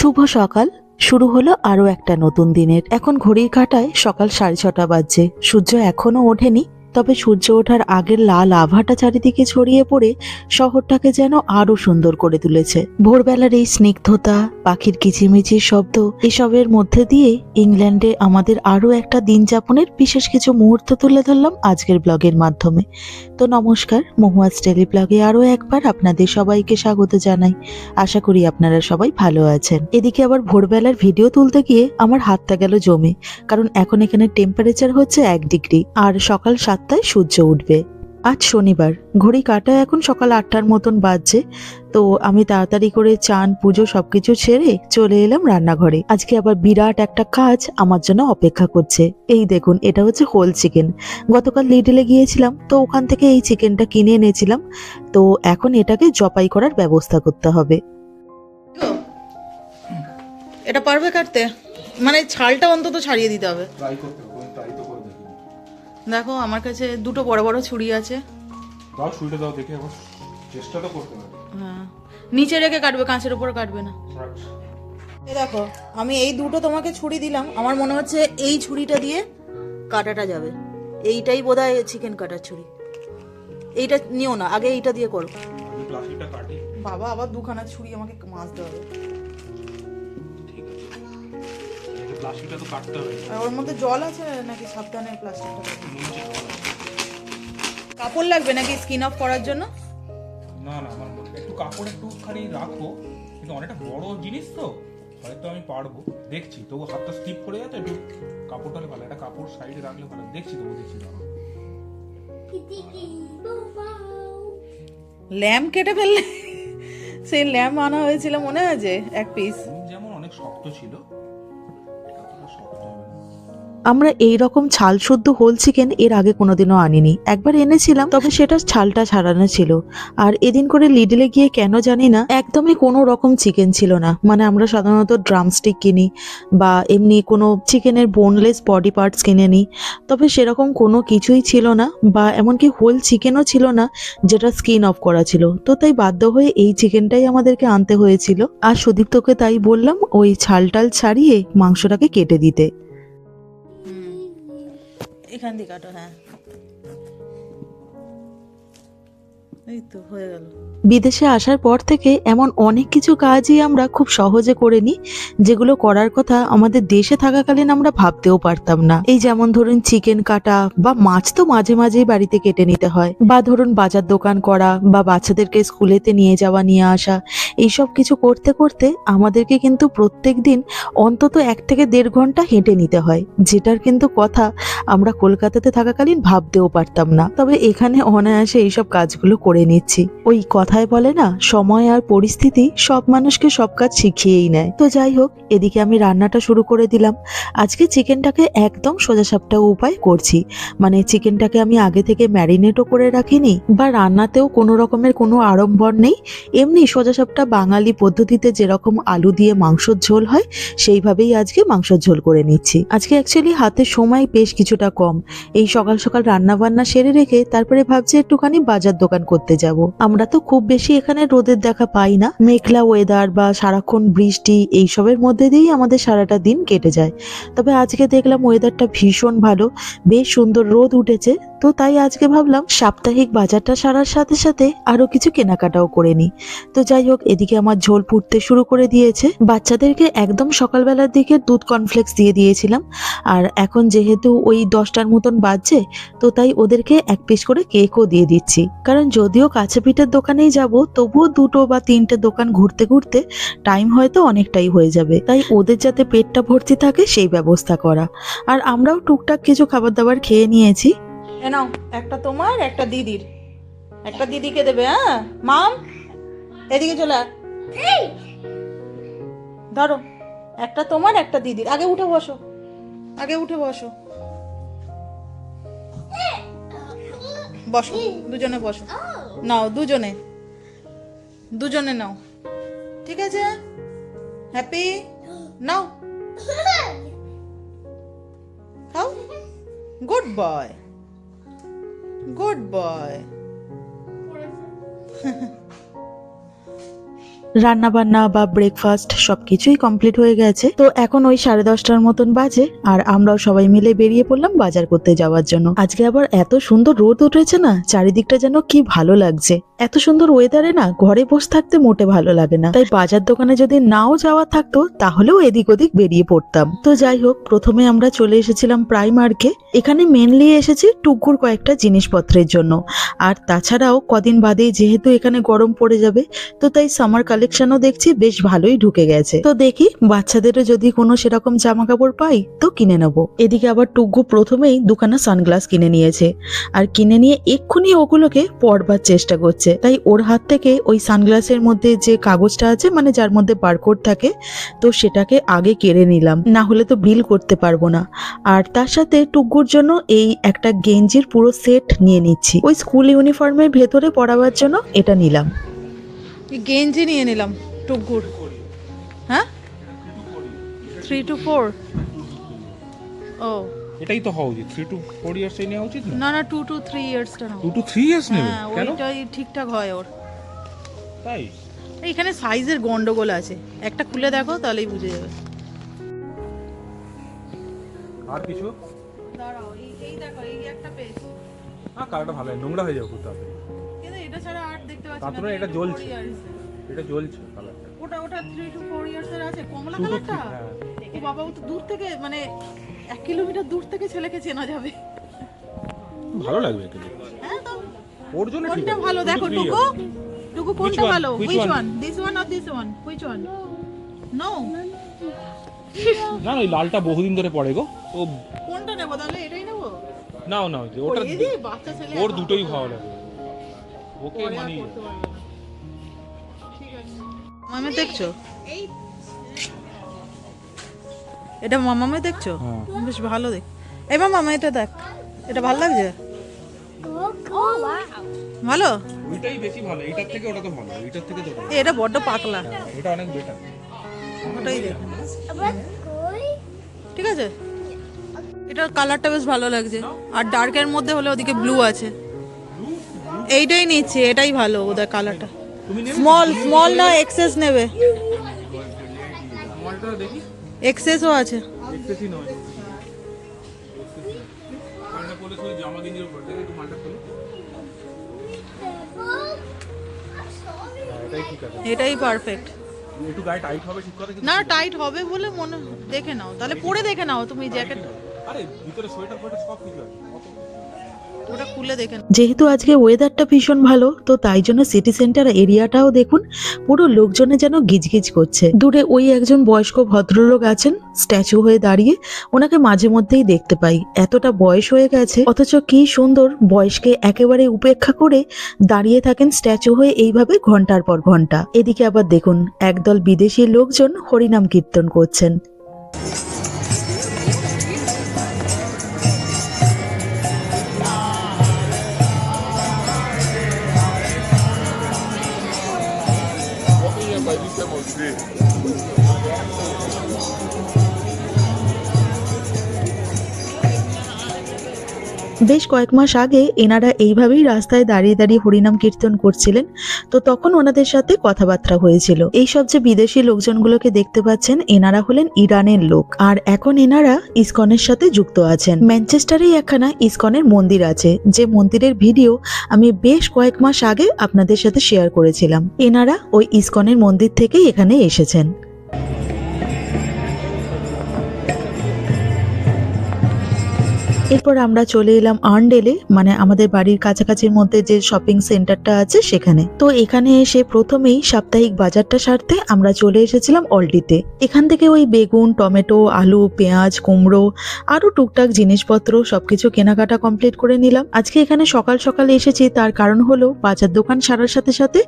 শুভ সকাল। শুরু হলো আরও একটা নতুন দিনের। এখন ঘড়ির কাটায় সকাল সাড়ে ছটা বাজছে। সূর্য এখনও ওঠেনি। তবে সূর্য ওঠার আগের লাল আভাটা চারিদিকে ছড়িয়ে পড়ে শহরটাকে যেন আরও সুন্দর করে তুলেছে। ভোরবেলার এই স্নিগ্ধতা, পাখির কিচিমিচির শব্দ, এসবের মধ্যে দিয়ে ইংল্যান্ডে আমাদের আরও একটা দিন যাপনের বিশেষ কিছু মুহূর্ত তুলে ধরলাম আজকের ব্লগের মাধ্যমে। তো নমস্কার মহুয়াজ টেলি ব্লগে আরও একবার আপনাদের সবাইকে স্বাগত জানাই। আশা করি আপনারা সবাই ভালো আছেন। এদিকে আবার ভোরবেলার ভিডিও তুলতে গিয়ে আমার হাতটা গেল জমে, কারণ এখন এখানে টেম্পারেচার হচ্ছে এক ডিগ্রি আর সকাল সাতটায় সূর্য উঠবে। আজ শনিবার। ঘড়ি কাটা এখন সকাল আটটার মতন বাজছে। তো আমি তাড়াতাড়ি করে চান পুজো সবকিছু ছেড়ে চলে এলাম রান্নাঘরে। আজকে আবার বিরাট একটা কাজ আমার জন্য অপেক্ষা করছে। এই দেখুন এটা হচ্ছে হোল চিকেন। গতকাল লিডলে গিয়েছিলাম তো ওখান থেকে এই চিকেনটা কিনে এনেছিলাম। তো এখন এটাকে জপাই করার ব্যবস্থা করতে হবে। এটা পারবে কাটতে? মানে ছালটা অন্তত ছাড়িয়ে দিতে হবে। ট্রাই করতে দেখো আমার কাছে দুটো বড় বড় ছুরি আছে। দাও শুইটা দাও দেখে আবার চেষ্টা তো করতে হবে। হ্যাঁ। নিচে রেখে কাটবে কাঁচের উপর কাটবে না। এ দেখো আমি এই দুটো তোমাকে ছুরি দিলাম। আমার মনে হচ্ছে এই ছুরিটা দিয়ে কাটাটা যাবে। এইটাই বোধহয় চিকেন কাটার ছুরি। এইটা নিও না আগে এইটা দিয়ে করো। প্লাস্টিকটা কাটি। বাবা আবার দুখানা ছুরি আমাকে মাজতে হবে। প্লাস্টিকটা তো কাটতে হবে। আর ওর মধ্যে জল আছে নাকি সাবধানে প্লাস্টিকটা। কাপড় লাগবে নাকি স্কিন অফ করার জন্য? না না আমার একটু কাপড় একটুখানি রাখো কিন্তু অনেকটা বড় জিনিস তো হয়তো আমি পারব। দেখছি তবু হাতটা স্লিপ করে যাচ্ছে একটু কাপড়টা ভালো একটা কাপড় সাইডে রাখলে ভালো। দেখছি তবু দেখছি। ল্যাম্প কেটে ফেললে সেই ল্যাম্প আনা হয়েছিল মনে আছে এক পিস যেমন অনেক শক্ত ছিল আমরা এই রকম ছাল শুদ্ধ হোল চিকেন এর আগে কোনোদিনও আনিনি। একবার এনেছিলাম, তবে সেটা ছালটা ছাড়ানো ছিল। আর এদিন করে লিডলে গিয়ে কেন জানি না, একদমই কোনো রকম চিকেন ছিল না। মানে আমরা সাধারণত ড্রামস্টিক কিনি বা এমনি কোনো চিকেনের বোনলেস বডি পার্টস কিনে নিই। তবে সেরকম কোনো কিছুই ছিল না বা এমনকি হোল চিকেনও ছিল না, যেটা স্কিন অফ করা ছিল। তো তাই বাধ্য হয়ে এই চিকেনটাই আমাদেরকে আনতে হয়েছিল। আর সুদীপ্তকে তাই বললাম, ওই ছালটাল ছাড়িয়ে মাংসটাকে কেটে দিতে। এখান দিয়ে কাটো হ্যাঁ। বিদেশে আসার পর থেকে এমন অনেক কিছু কাজই আমরা খুব সহজে করে নিই, যেগুলো করার কথা আমাদের দেশে থাকাকালীন আমরা ভাবতেও পারতাম না। এই যেমন ধরুন চিকেন কাটা বা মাছ তো মাঝে মাঝেই বাড়িতে কেটে নিতে হয়, বা ধরুন বাজার দোকান করা বা বাচ্চাদেরকে স্কুলেতে নিয়ে যাওয়া, নিয়ে আসা, এইসব কিছু করতে করতে আমাদেরকে কিন্তু প্রত্যেক দিন অন্তত এক থেকে দেড় ঘণ্টা হেঁটে নিতে হয়, যেটার কিন্তু কথা আমরা কলকাতাতে থাকাকালীন ভাবতেও পারতাম না। তবে এখানে অনায়াসে এইসব কাজগুলো করে নিচ্ছি। ওই কথায় বলে না, সময় আর পরিস্থিতি সব মানুষকে সব কাজ শিখিয়েই নেয়। তো যাই হোক, এদিকে আমি রান্নাটা শুরু করে দিলাম। আজকে চিকেনটাকে একদম সোজাসাপটা উপায় করছি। মানে চিকেনটাকে আমি আগে থেকে ম্যারিনেটও করে রাখিনি বা রান্নাতেও কোনো রকমের কোনো আড়ম্বর নেই। এমনি সোজাসাপটা বাঙালি পদ্ধতিতে যেরকম আলু দিয়ে মাংসর ঝোল হয়, সেইভাবেই আজকে মাংসর ঝোল করে নিচ্ছি। আজকে অ্যাকচুয়ালি হাতে সময় বেশ কিছুটা কম। এই সকাল সকাল রান্না বান্না সেরে রেখে তারপরে ভাবছি একটুখানি বাজার দোকান করতে যাব। আমরা তো খুব বেশি এখানে রোদের দেখা পাই না। মেঘলা ওয়েদার বা সারাক্ষণ বৃষ্টি এইসবের মধ্যে দিয়েই আমাদের সারাটা দিন কেটে যায়। তবে আজকে দেখলাম ওয়েদারটা ভীষণ ভালো। বেশ সুন্দর রোদ উঠেছে। তো তাই আজকে ভাবলাম সাপ্তাহিক বাজারটা সারার সাথে সাথে আরও কিছু কেনাকাটাও করে নিই। তো যাই হোক, এদিকে আমার ঝোল ফুটতে শুরু করে দিয়েছে। বাচ্চাদেরকে একদম সকালবেলার দিকে দুধ কর্নফ্লেক্স দিয়ে দিয়েছিলাম। আর এখন যেহেতু ওই দশটার মতন বাজছে, তো তাই ওদেরকে এক পিস করে কেকও দিয়ে দিচ্ছি। কারণ যদিও কাছে পিঠের দোকানেই যাব, তবুও দুটো বা তিনটে দোকান ঘুরতে ঘুরতে টাইম হয়তো অনেকটাই হয়ে যাবে। তাই ওদের যাতে পেটটা ভর্তি থাকে, সেই ব্যবস্থা করা। আর আমরাও টুকটাক কিছু খাবার দাবার খেয়ে নিয়েছি। এ নাও একটা তোমার একটা দিদির। একটা দিদিকে দেবে হ্যাঁ? মাম এদিকে চলে। ধরো একটা তোমার একটা দিদির। আগে উঠে বসো আগে উঠে বসো। বসো দুজনে বসো। নাও দুজনে। দুজনে নাও। ঠিক আছে? হ্যাপি নাও। খাও। গুড বয় গুড বয় রান্না বান্না বা ব্রেকফাস্ট সবকিছুই কমপ্লিট হয়ে গেছে। তো এখন ওই সাড়ে দশটার মতন বাজে আর আমরাও সবাই মিলে বেরিয়ে পড়লাম বাজার করতে যাওয়ার জন্য। আজকে আবার এত সুন্দর রোদ উঠেছে না, চারিদিকটা যেন কি ভালো লাগছে। এত সুন্দর ওয়েদারে না ঘরে বসে থাকতে মোটে ভালো লাগে না। তাই বাজার দোকানে যদি নাও যাওয়া থাকতো, তাহলেও এদিক ওদিক বেরিয়ে পড়তাম। তো যাই হোক, প্রথমে আমরা চলে এসেছিলাম প্রাইমার্কে এখানে মেনলি এসেছি টুকুর কয়েকটা জিনিসপত্রের জন্য। আর তাছাড়াও কদিন বাদেই যেহেতু এখানে গরম পড়ে যাবে, তো তাই সামার কালেকশনও দেখছি, বেশ ভালোই ঢুকে গেছে। তো দেখি, বাচ্চাদেরও যদি কোনো সেরকম জামা কাপড় পাই, তো কিনে নেব। এদিকে আবার টুকু প্রথমেই দুখানা সানগ্লাস কিনে নিয়েছে। আর কিনে নিয়ে এক্ষুনি ওগুলোকে পরবার চেষ্টা করছে। তাই ওর হাত থেকে ওই সানগ্লাসের মধ্যে যে কাগজটা আছে মানে যার মধ্যে বারকোড থাকে, তো সেটাকে আগে কেড়ে নিলাম। না হলে তো বিল করতে পারব না। আর তার সাথে টুকুর জন্য এই একটা গেঞ্জির পুরো সেট নিয়ে নিচ্ছি। ওই স্কুল ইউনিফর্মের ভেতরে পড়াবার জন্য এটা নিলাম। গেঞ্জি নিয়ে নিলাম টুকুর হ্যাঁ থ্রি টু ফোর ও এটাই তো হওয়া উচিত থ্রি টু ফোর ইয়ার্সে নেওয়া উচিত না না টু টু থ্রি ইয়ার্সটা না টু টু থ্রি ইয়ার্স নেবে কেন ওইটাই ঠিকঠাক হয় ওর তাই এইখানে সাইজের গন্ডগোল আছে। একটা খুলে দেখো তাহলেই বুঝে যাবে। আর কিছু? দাঁড়াও এই এই দেখো এই একটা পেয়েছি। হ্যাঁ কালারটা ভালো নোংরা হয়ে যাবে খুব তাড়াতাড়ি। এটা ছাড়া আর দেখতে পাচ্ছি না তুলনায় এটা জ্বলছে। এটা জ্বলছে কালারটা ওটা ওটা থ্রি টু ফোর ইয়ার্স এর আছে। কমলা কালারটা হ্যাঁ। ও বাবা ও তো দূর থেকে মানে এক কিলোমিটার দূর থেকে ছেলেকে চেনা যাবে। ভালো লাগবে দেখতে। হ্যাঁ তো ওর জন্য কোনটা ভালো? দেখো টুকু টুকু কোনটা ভালো? Which one this one or this one which one no না না ওই লালটা বহুদিন ধরে পড়ে গো। ও কোনটা নেব তাহলে? এটাই নেব? নাও নাও ওটা দিদি, বাচ্চা ছেলে ওর দুটোই ভালো লাগে। ওকে মানে করতে ঠিক আছে। মামে দেখছ? এটা মামামে দেখছ? হ্যাঁ। বেশ ভালো দেখ। এই মামা এটা দেখ। এটা ভালো লাগছে? ভালো? ওইটাই বেশি ভালো। এটার থেকে ওটা তো ভালো। এটার থেকে তো ভালো। এটা বড্ড পাতলা। হ্যাঁ, এটা অনেক বেটার ওটাই দেখ। ঠিক আছে? এটার কালারটা বেশ ভালো লাগছে। আর ডার্কের মধ্যে হলে ওদিকে ব্লু আছে। এইটাই নিচ্ছি, এটাই ভালো ওদের কালারটা স্মল স্মল না এক্সেস নেবে। এক্সেসও আছে। এটাই পারফেক্ট না টাইট হবে বলে মনে দেখে নাও, তাহলে পরে দেখে নাও তুমি জ্যাকেট আরে, ভিতরে সোয়েটার ফোয়েটার সব কিছু আছে। যেহেতু আজকে ওয়েদারটা ভীষণ ভালো, তো তাই জন্য সিটি সেন্টার এরিয়াটাও দেখুন, পুরো লোকজনে যেন গিজগিজ করছে। দূরে ওই একজন বয়স্ক ভদ্রলোক আছেন স্ট্যাচু হয়ে দাঁড়িয়ে ওনাকে মাঝে মধ্যেই দেখতে পাই। এতটা বয়স হয়ে গেছে, অথচ কি সুন্দর বয়সকে একেবারে উপেক্ষা করে দাঁড়িয়ে থাকেন স্ট্যাচু হয়ে এইভাবে ঘণ্টার পর ঘণ্টা। এদিকে আবার দেখুন, একদল বিদেশি লোকজন হরিনাম কীর্তন করছেন। বেশ কয়েক মাস আগে এনারা এইভাবেই রাস্তায় দাঁড়িয়ে দাঁড়িয়ে হরিনাম কীর্তন করছিলেন। তো তখন ওনাদের সাথে কথাবার্তা হয়েছিল। এই সব যে বিদেশি লোকজনগুলোকে দেখতে পাচ্ছেন, এনারা হলেন ইরানের লোক। আর এখন এনারা ইসকনের সাথে যুক্ত আছেন। ম্যানচেস্টারেই একখানা ইসকনের মন্দির আছে। যে মন্দিরের ভিডিও আমি বেশ কয়েক মাস আগে আপনাদের সাথে শেয়ার করেছিলাম। এনারা ওই ইসকনের মন্দির থেকেই এখানে এসেছেন। এরপর আমরা চলে এলাম আর্নডেলে মানে আমাদের বাড়ির কাছাকাছির মধ্যে যে শপিং সেন্টারটা আছে সেখানে। তো এখানে এসে প্রথমেই সাপ্তাহিক বাজারটা সারতে আমরা চলে এসেছিলাম অলডিতে এখান থেকে ওই বেগুন, টমেটো, আলু, পেঁয়াজ, কুমড়ো আরও টুকটাক জিনিসপত্র, সবকিছু কেনাকাটা কমপ্লিট করে নিলাম। আজকে এখানে সকাল সকাল এসেছি, তার কারণ হলো বাজার দোকান সারার সাথে সাথে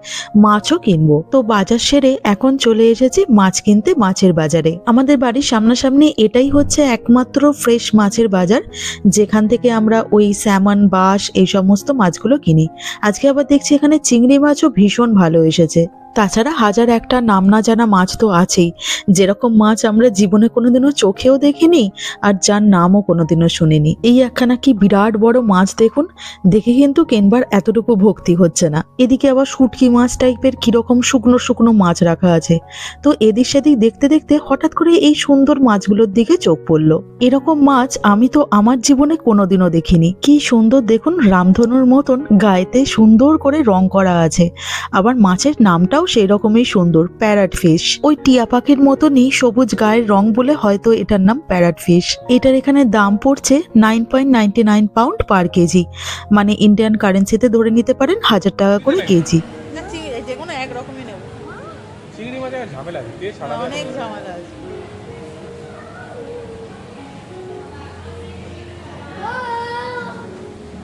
মাছও কিনবো। তো বাজার সেরে এখন চলে এসেছি মাছ কিনতে মাছের বাজারে। আমাদের বাড়ির সামনাসামনি এটাই হচ্ছে একমাত্র ফ্রেশ মাছের বাজার যেখান থেকে আমরা ওই স্যামন, বাঁশ, এই সমস্ত মাছগুলো কিনি। আজকে আবার দেখছি এখানে চিংড়ি মাছও ভীষণ ভালো এসেছে। তাছাড়া হাজার একটা নাম না জানা মাছ তো আছেই। যেরকম মাছ আমরা জীবনে কোনোদিনও চোখেও দেখিনি আর যার নামও কোনোদিনও শুনিনি। এই একখানা কি বিরাট বড় মাছ দেখুন? দেখে কিন্তু কেনবার এতটুকু ভক্তি হচ্ছে না। এদিকে আবার শুটকি মাছ টাইপের কীরকম শুকনো শুকনো মাছ রাখা আছে। তো এদিক সেদিক দেখতে দেখতে হঠাৎ করে এই সুন্দর মাছগুলোর দিকে চোখ পড়ল। এরকম মাছ আমি তো আমার জীবনে কোনোদিনও দেখিনি। কি সুন্দর দেখুন, রামধনুর মতন গায়েতে সুন্দর করে রং করা আছে। আবার মাছের নামটাও সেই রকমই সুন্দর প্যারাট ফিশ। ওই টিয়া পাখির মতনই সবুজ গায়ের রং বলে হয়তো এটার নাম প্যারাট ফিশ। এটার এখানে দাম পড়ছে nine point ninety nine pound per KG. মানে ইন্ডিয়ান কারেন্সিতে ধরে নিতে পারেন হাজার টাকা করে কেজি। যে কোনো একরকমই নেব। চিংড়ি ঝামেলা ছাড়া অনেক ঝামেলা আছে।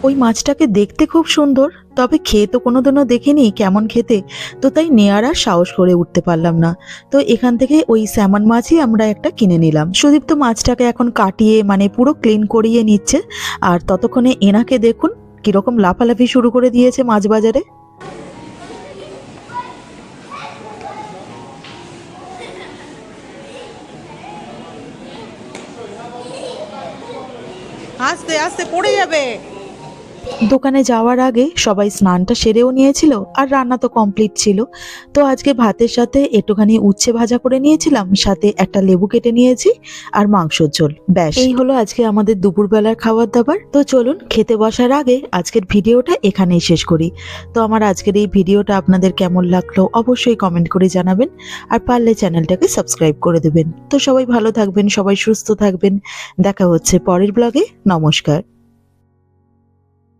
ওই মাছটাকে দেখতে খুব সুন্দর, তবে খেয়ে তো কোনোদিনও দেখিনি কেমন খেতে, তো তাই নেয়ার আর সাহস করে উঠতে পারলাম না। তো এখান থেকে ওই স্যামন মাছই আমরা একটা কিনে নিলাম। সুদীপ তো মাছটাকে এখন কাটিয়ে মানে পুরো ক্লিন করিয়ে নিচ্ছে, আর ততক্ষণে এনাকে দেখুন কীরকম লাফালাফি শুরু করে দিয়েছে মাছ বাজারে। আস্তে আস্তে পড়ে যাবে। দোকানে যাওয়ার আগে সবাই স্নানটা সেরেও নিয়েছিল আর রান্না তো কমপ্লিট ছিল। তো আজকে ভাতের সাথে একটুখানি উচ্ছে ভাজা করে নিয়েছিলাম, সাথে একটা লেবু কেটে নিয়েছি আর মাংসর ঝোল। ব্যাস। এই হলো আজকে আমাদের দুপুরবেলার খাবার দাবার। তো চলুন, খেতে বসার আগে আজকের ভিডিওটা এখানেই শেষ করি। তো আমার আজকের এই ভিডিওটা আপনাদের কেমন লাগল অবশ্যই কমেন্ট করে জানাবেন আর পারলে চ্যানেলটাকে সাবস্ক্রাইব করে দেবেন। তো সবাই ভালো থাকবেন, সবাই সুস্থ থাকবেন। দেখা হচ্ছে পরের ব্লগে নমস্কার।